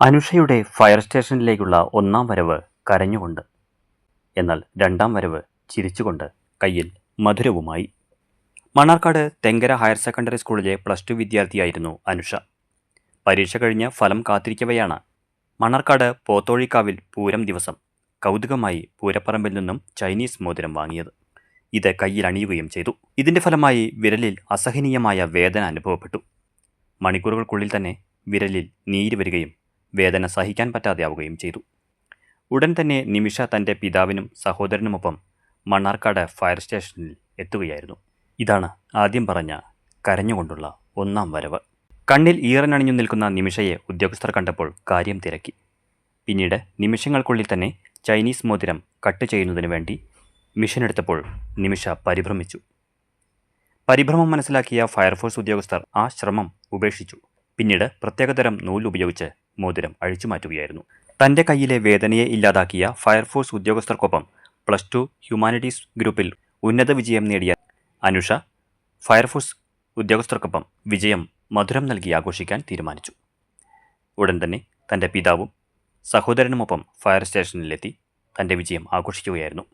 അനുഷയുടെ fire സ്റ്റേഷനിലേക്കുള്ള ഒന്നാം വരവ് കരഞ്ഞുകൊണ്ട് എന്നാൽ രണ്ടാം വരവ് ചിരിച്ചുകൊണ്ട് കയ്യിൽ മധുരവുമായി. മണ്ണാർക്കാട് തെങ്കര ഹയർ സെക്കൻഡറി സ്കൂളിലെ പ്ലസ് ടു വിദ്യാർത്ഥിയായിരുന്നു അനുഷ. പരീക്ഷ കഴിഞ്ഞ് ഫലം കാത്തിരിക്കവെയാണ് മണ്ണാർക്കാട് പോത്തോഴിക്കാവിൽ പൂരം ദിവസം കൗതുകമായി പൂരപ്പറമ്പിൽ നിന്നും ചൈനീസ് മോതിരം വാങ്ങിയത്. ഇത് കയ്യിൽ അണിയുകയും ചെയ്തു. ഇതിന്റെ ഫലമായി വിരലിൽ അസഹനീയമായ വേദന അനുഭവപ്പെട്ടു. മണിക്കൂറുകൾക്കുള്ളിൽ തന്നെ വിരലിൽ നീര് വരികയും വേദന സഹിക്കാൻ പറ്റാതെയാവുകയും ചെയ്തു. ഉടൻ തന്നെ നിമിഷ തന്റെ പിതാവിനും സഹോദരനുമൊപ്പം മണ്ണാർക്കാട് ഫയർ സ്റ്റേഷനിൽ എത്തുകയായിരുന്നു. ഇതാണ് ആദ്യം പറഞ്ഞ കരഞ്ഞുകൊണ്ടുള്ള ഒന്നാം വരവ്. കണ്ണിൽ ഈറനണിഞ്ഞു നിൽക്കുന്ന നിമിഷയെ ഉദ്യോഗസ്ഥർ കണ്ടപ്പോൾ കാര്യം തിരക്കി. പിന്നീട് നിമിഷങ്ങൾക്കുള്ളിൽ തന്നെ ചൈനീസ് മോതിരം കട്ട് ചെയ്യുന്നതിന് വേണ്ടി മിഷൻ എടുത്തപ്പോൾ നിമിഷ പരിഭ്രമിച്ചു. പരിഭ്രമം മനസ്സിലാക്കിയ ഫയർഫോഴ്സ് ഉദ്യോഗസ്ഥർ ആ ശ്രമം ഉപേക്ഷിച്ചു. പിന്നീട് പ്രത്യേകതരം നൂൽ ഉപയോഗിച്ച് മോതിരം അഴിച്ചു മാറ്റുകയായിരുന്നു. തന്റെ കയ്യിലെ വേദനയെ ഇല്ലാതാക്കിയ ഫയർഫോഴ്സ് ഉദ്യോഗസ്ഥർക്കൊപ്പം പ്ലസ് ടു ഹ്യൂമാനിറ്റീസ് ഗ്രൂപ്പിൽ ഉന്നത വിജയം നേടിയ അനുഷ ഫയർഫോഴ്സ് ഉദ്യോഗസ്ഥർക്കൊപ്പം വിജയം മധുരം നൽകി ആഘോഷിക്കാൻ തീരുമാനിച്ചു. ഉടൻ തന്നെ തന്റെ പിതാവും സഹോദരനുമൊപ്പം ഫയർ സ്റ്റേഷനിലെത്തി തന്റെ വിജയം ആഘോഷിക്കുകയായിരുന്നു.